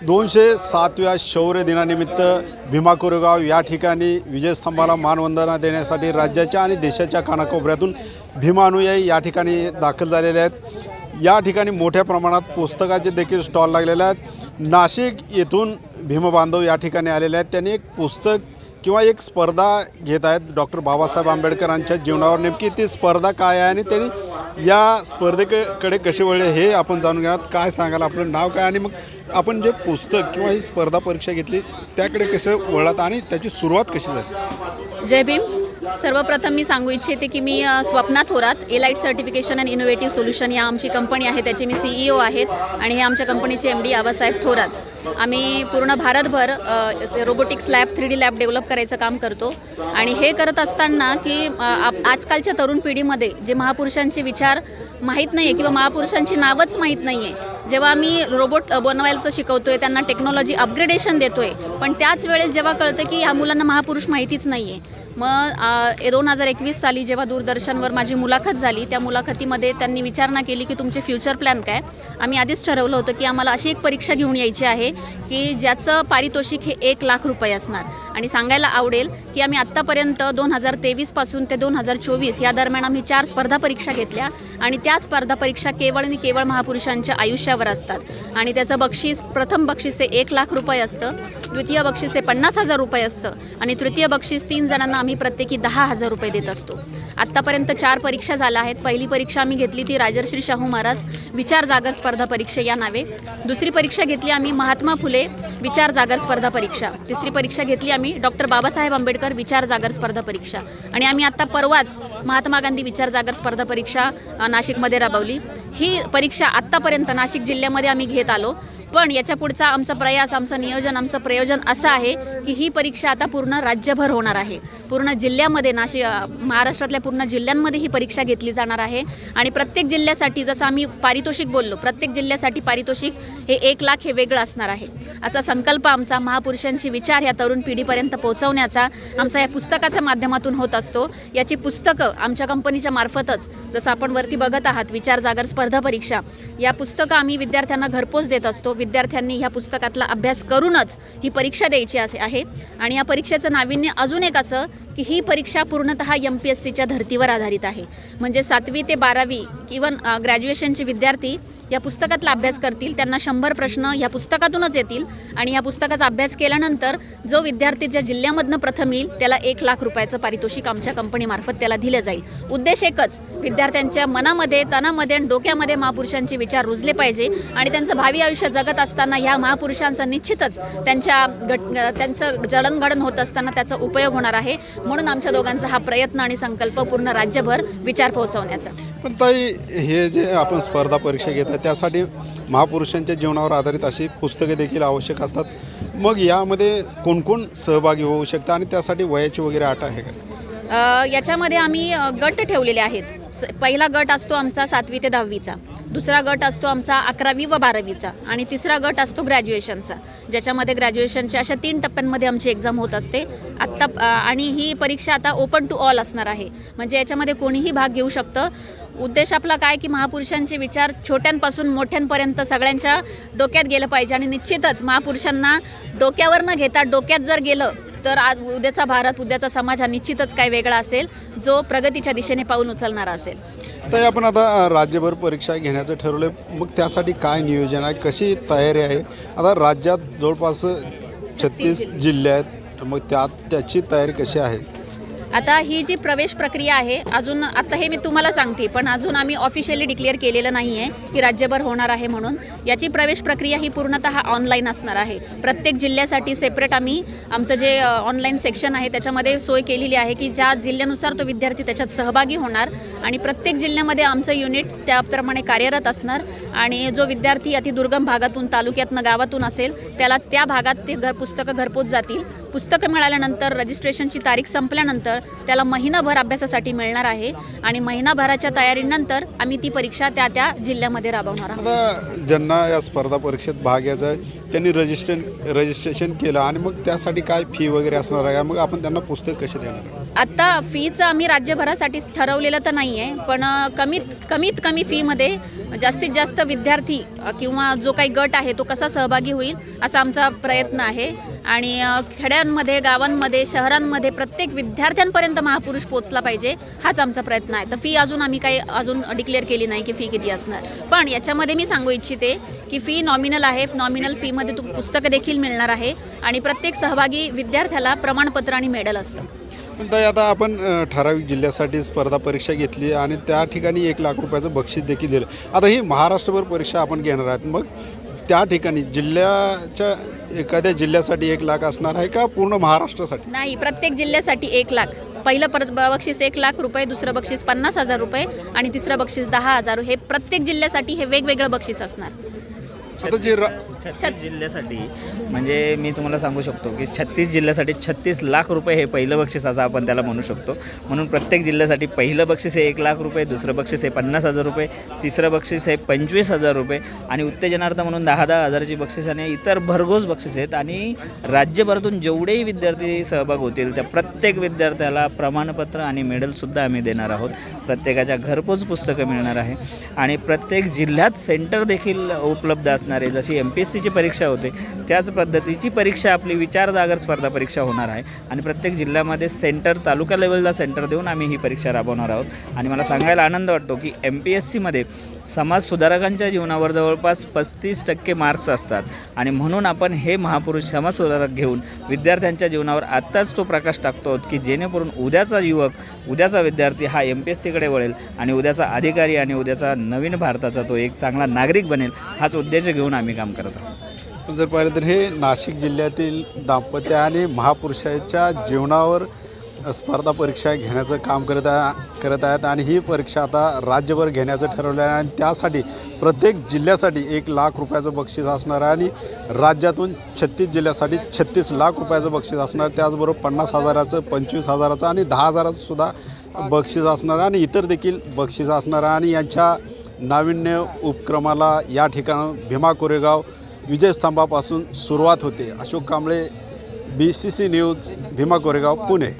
दोनशे सातव्या शौर्य दिनानिमित्त भीमा कोरेगाव या ठिकाणी विजयस्तंभाला मानवंदना देण्यासाठी राज्याच्या आणि देशाच्या कानाकोपऱ्यातून भीमा अनुयायी या ठिकाणी दाखल झालेले आहेत. या ठिकाणी मोठ्या प्रमाणात पुस्तकाचे देखील स्टॉल लागलेले आहेत. नाशिक येथून भीमबांधव या ठिकाणी आलेले आहेत. त्यांनी एक पुस्तक किंवा एक स्पर्धा घेत आहेत डॉक्टर बाबासाहेब आंबेडकरांच्या जीवनावर. नेमकी ती स्पर्धा काय आहे आणि त्यांनी या स्पर्धेकडे कसे वळले हे आपण जाणून घेणार काय सांगाल? आपलं नाव काय? आणि मग आपण जे पुस्तक किंवा ही स्पर्धा परीक्षा घेतली त्याकडे कसं वळलात आणि त्याची सुरुवात कशी झाली? जय भीम. सर्वप्रथम मी सांगू इच्छिते की मी Swapna Thorat elite certification and innovative solution या आमची कंपनी आहे त्याचे मी सीईओ आहेत आणि हे आमच्या कंपनीचे एम डी आबासाहेब थोरात. आम्ही पूर्ण भारतभर robotics lab three D lab develop करायचं काम करतो. आणि हे करत असताना की आप- आजकालच्या तरुण पिढीमध्ये जे महापुरुषांचे विचार माहीत नाही आहे किंवा महापुरुषांची नावच माहीत नाही आहे जेव्हा आम्ही रोबोट बनवायचं शिकवतो आहे त्यांना टेक्नॉलॉजी अपग्रेडेशन देतो आहे पण त्याच वेळेस जेव्हा कळतं की ह्या मुलांना महापुरुष माहितीच नाही आहे मग दोन हजार एकवीस साली जेव्हा दूरदर्शनवर माझी मुलाखत झाली त्या मुलाखतीमध्ये त्यांनी विचारणा केली की तुमचे फ्युचर प्लॅन काय? आम्ही आधीच ठरवलं होतं की आम्हाला अशी एक परीक्षा घेऊन यायची आहे की ज्याचं पारितोषिक हे एक लाख रुपये असणार. आणि सांगायला आवडेल की आम्ही आत्तापर्यंत दोन हजार तेवीसपासून ते दोन हजार चोवीस या दरम्यान आम्ही चार स्पर्धा परीक्षा घेतल्या. आणि त्या स्पर्धा परीक्षा केवळ आणि केवळ महापुरुषांच्या आयुष्यावर असतात. आणि त्याचं बक्षीस प्रथम बक्षीस हे एक लाख रुपये असतं. द्वितीय बक्षीस हे पन्नास हजार रुपये असतं. आणि तृतीय बक्षीस तीन जणांना आम्ही प्रत्येकी दहा हजार रुपये देत असतो. आत्तापर्यंत चार परीक्षा झाल्या आहेत. पहिली परीक्षा आम्ही घेतली ती राजर्श्री शाहू महाराज विचार जागर स्पर्धा परीक्षा या नावे. दुसरी परीक्षा घेतली आम्ही महात्मा फुले विचार जागर स्पर्धा परीक्षा. तिसरी परीक्षा घेतली आम्ही डॉक्टर बाबासाहेब आंबेडकर विचार जागर स्पर्धा परीक्षा. आणि आम्ही आत्ता परवाच महात्मा गांधी विचार जागर स्पर्धा परीक्षा नाशिकमध्ये राबवली. ही परीक्षा आत्तापर्यंत नाशिक जिल्ह्यामध्ये आम्ही घेत आलो. पण याच्या पुढचा आमचा प्रयास आमचं नियोजन आमचं प्रयोजन असं आहे की ही परीक्षा आता पूर्ण राज्यभर होणार आहे. पूर्ण जिल्ह्यामध्ये नाशिक महाराष्ट्रातल्या पूर्ण जिल्ह्यांमध्ये ही परीक्षा घेतली जाणार आहे. आणि प्रत्येक जिल्ह्यासाठी जसं आम्ही पारितोषिक बोललो प्रत्येक जिल्ह्यासाठी पारितोषिक हे एक लाख हे वेगळं असणार आहे. असा संकल्प आमचा महापुरुषांची विचार ह्या तरुण पिढीपर्यंत पोहोचवण्याचा आमचा या पुस्तकाच्या माध्यमातून होत असतो. याची पुस्तकं आमच्या कंपनीच्या मार्फतच जसं आपण वरती बघत आहात विचार जागर स्पर्धा परीक्षा या पुस्तकं आम्ही विद्यार्थ्यांना घरपोच देत असतो. विद्यार्थ्यांनी ह्या पुस्तकातला अभ्यास करूनच ही परीक्षा द्यायची असे आहे आणि या परीक्षेचं नाविन्य अजून एक असं की ही परीक्षा पूर्णतः एम पी एस सीच्या धर्तीवर आधारित आहे. म्हणजे सातवी ते बारावी इवन ग्रॅज्युएशनचे विद्यार्थी या पुस्तकातला अभ्यास करतील. त्यांना शंभर प्रश्न या पुस्तकातूनच येतील. आणि या पुस्तकाचा अभ्यास केल्यानंतर जो विद्यार्थी ज्या जिल्ह्यामधनं प्रथम येईल त्याला एक लाख रुपयाचं पारितोषिक आमच्या कंपनीमार्फत त्याला दिलं जाईल. उद्देश एकच विद्यार्थ्यांच्या मनामध्ये तनामध्ये आणि डोक्यामध्ये महापुरुषांचे विचार रुजले पाहिजे. आणि त्यांचं भावी आयुष्य जगत असताना ह्या महापुरुषांचा निश्चितच त्यांच्या गट त्यांचं जडणघडण होत असताना त्याचा उपयोग होणार आहे. म्हणून आमच्या दोघांचा हा प्रयत्न आणि संकल्प पूर्ण राज्यभर विचार पोहोचवण्याचा. पण ताई हे जे आपण स्पर्धा परीक्षा घेत आहे त्यासाठी महापुरुषांच्या जीवनावर आधारित अशी पुस्तके देखील आवश्यक असतात. मग यामध्ये कोण कोण सहभागी होऊ शकतं आणि त्यासाठी वयाची वगैरे अट आहे का? याच्यामध्ये आम्ही गट ठेवलेले आहेत. पहिला गट असतो आमचा सातवी ते दहावीचा. दुसरा गट असतो आमचा अकरावी व बारावीचा. आणि तिसरा गट असतो ग्रॅज्युएशनचा. ज्याच्यामध्ये ग्रॅज्युएशनच्या अशा तीन टप्प्यांमध्ये आमची एक्झाम होत असते. आत्ता आणि ही परीक्षा आता ओपन टू ऑल असणार आहे. म्हणजे याच्यामध्ये कोणीही भाग घेऊ शकतं. उद्देश आपला काय की महापुरुषांचे विचार छोट्यांपासून मोठ्यांपर्यंत सगळ्यांच्या डोक्यात गेलं पाहिजे. आणि निश्चितच महापुरुषांना डोक्यावर न घेता डोक्यात जर गेलं तर आज उद्याचा भारत उद्याचा समाज हा निश्चितच काय वेगळा असेल जो प्रगतीच्या दिशेने पाऊल उचलणारा असेल. तर आपण आता राज्यभर परीक्षा घेण्याचं ठरवलं मग त्यासाठी काय नियोजन आहे? कशी तयारी आहे? आता राज्यात जवळपास छत्तीस जिल्हे. आहेत. मग त्यात त्याची तयारी कशी आहे? आता ही जी प्रवेश प्रक्रिया आहे अजून आता हे मी तुम्हाला सांगते पण अजून आम्ही ऑफिशियली डिक्लेअर केलेलं नाही आहे की राज्यभर होणार आहे म्हणून. याची प्रवेश प्रक्रिया ही पूर्णतः ऑनलाईन असणार आहे. प्रत्येक जिल्ह्यासाठी सेपरेट आम्ही आमचं जे ऑनलाईन सेक्शन आहे त्याच्यामध्ये सोय केलेली आहे की ज्या जिल्ह्यानुसार तो विद्यार्थी त्याच्यात सहभागी होणार आणि प्रत्येक जिल्ह्यामध्ये आमचं युनिट त्याप्रमाणे कार्यरत असणार आणि जो विद्यार्थी अतिदुर्गम भागातून तालुक्यातनं गावातून असेल त्याला त्या भागात ते घर पुस्तकं घरपोच जातील. पुस्तकं मिळाल्यानंतर रजिस्ट्रेशनची तारीख संपल्यानंतर त्यानंतर त्याला महिनाभर अभ्यासासाठी मिळणार आहे आणि महिनाभराच्या तयारीनंतर आम्ही ती परीक्षा त्या त्या जिल्ह्यामध्ये राबवणार आहोत. ज्यांना या स्पर्धा परीक्षेत भाग घ्यायचा आहे त्यांनी रजिस्ट्रेशन रजिस्ट्रेशन केलं आणि मग त्यासाठी काय फी वगैरे असणार आहे? मग आपण त्यांना पुस्तक कसे देणार? आत्ता फीचं आम्ही राज्यभरासाठी ठरवलेलं तर नाही आहे पण कमीत कमीत कमी फीमध्ये जास्तीत जास्त विद्यार्थी किंवा जो काही गट आहे तो कसा सहभागी होईल असा आमचा प्रयत्न आहे. आणि खेड्यांमध्ये गावांमध्ये शहरांमध्ये प्रत्येक विद्यार्थ्यांपर्यंत महापुरुष पोचला पाहिजे हाच आमचा प्रयत्न आहे. तर फी अजून आम्ही काही अजून डिक्लेअर केली नाही की फी किती असणार. पण याच्यामध्ये मी सांगू इच्छिते की फी नॉमिनल आहे. नॉमिनल फीमध्ये तू पुस्तकं देखील मिळणार आहे आणि प्रत्येक सहभागी विद्यार्थ्याला प्रमाणपत्र आणि मेडल असतं. पण ताई आता आपण ठराविक जिल्ह्यासाठी स्पर्धा परीक्षा घेतली आणि त्या ठिकाणी एक लाख रुपयाचं बक्षीस देखील दिलं. आता ही महाराष्ट्रभर परीक्षा आपण घेणार आहात. मग त्या ठिकाणी जिल्ह्याच्या एखाद्या जिल्ह्यासाठी एक लाख असणार आहे का पूर्ण महाराष्ट्रासाठी? नाही प्रत्येक जिल्ह्यासाठी एक लाख. पहिलं परत ब- बक्षीस एक लाख रुपये दुसरं बक्षीस पन्नास हजार रुपये आणि तिसरं बक्षीस दहा हजार. हे प्रत्येक जिल्ह्यासाठी हे वेगवेगळं बक्षीस असणार. आता जे रा छत्तीस जिल्ह्यासाठी म्हणजे मी तुम्हाला सांगू शकतो की छत्तीस जिल्ह्यासाठी छत्तीस लाख रुपये हे पहिलं बक्षीस असं आपण त्याला म्हणू शकतो. म्हणून प्रत्येक जिल्ह्यासाठी पहिलं बक्षीस हे एक लाख रुपये दुसरं बक्षीस हे पन्नास हजार रुपये तिसरं बक्षीस हे पंचवीस हजार रुपये आणि उत्तेजनार्थ म्हणून दहा दहा हजाराची बक्षीस आणि इतर भरघोस बक्षीस आहेत. आणि राज्यभरातून जेवढेही विद्यार्थी सहभाग होतील त्या प्रत्येक विद्यार्थ्याला प्रमाणपत्र आणि मेडलसुद्धा आम्ही देणार आहोत. प्रत्येकाच्या घरपोच पुस्तकं मिळणार आहे. आणि प्रत्येक जिल्ह्यात सेंटर देखील उपलब्ध असणार असणारे जशी एम पी एस सीची परीक्षा होते त्याच पद्धतीची परीक्षा आपली विचार जागर स्पर्धा परीक्षा होणार आहे. आणि प्रत्येक जिल्ह्यामध्ये सेंटर तालुका लेवलला सेंटर देऊन आम्ही ही परीक्षा राबवणार आहोत. आणि मला सांगायला आनंद वाटतो की एम पी एस सीमध्ये समाजसुधारकांच्या जीवनावर जवळपास पस्तीस टक्के मार्क्स असतात. आणि म्हणून आपण हे महापुरुष समाजसुधारक घेऊन विद्यार्थ्यांच्या जीवनावर आत्ताच तो प्रकाश टाकतो आहोत की जेणेकरून उद्याचा युवक उद्याचा विद्यार्थी हा एम पी एस सीकडे वळेल आणि उद्याचा अधिकारी आणि उद्याचा नवीन भारताचा तो एक चांगला नागरिक बनेल हाच उद्देश घेऊन आम्ही काम करत आहोत. जर पाहिलं तर हे नाशिक जिल्ह्यातील दाम्पत्य आणि महापुरुषाच्या जीवनावर स्पर्धा परीक्षा घेण्याचं काम करत आहे करत आहेत आणि ही परीक्षा आता राज्यभर घेण्याचं ठरवलं आहे आणि त्यासाठी प्रत्येक जिल्ह्यासाठी एक लाख रुपयाचं बक्षीस असणार आहे आणि राज्यातून छत्तीस जिल्ह्यासाठी छत्तीस लाख रुपयाचं बक्षीस असणार. त्याचबरोबर पन्नास हजाराचं पंचवीस हजाराचं आणि दहा हजाराचं सुद्धा बक्षीस असणार आणि इतर देखील बक्षीस असणार आहे. आणि यांच्या नाविन्य उपक्रमाला या ठिकाणी भीमा कोरेगाव विजयस्तंभापासून सुरुवात होते. Ashok Kamble B C C news Bhima Koregaon Pune.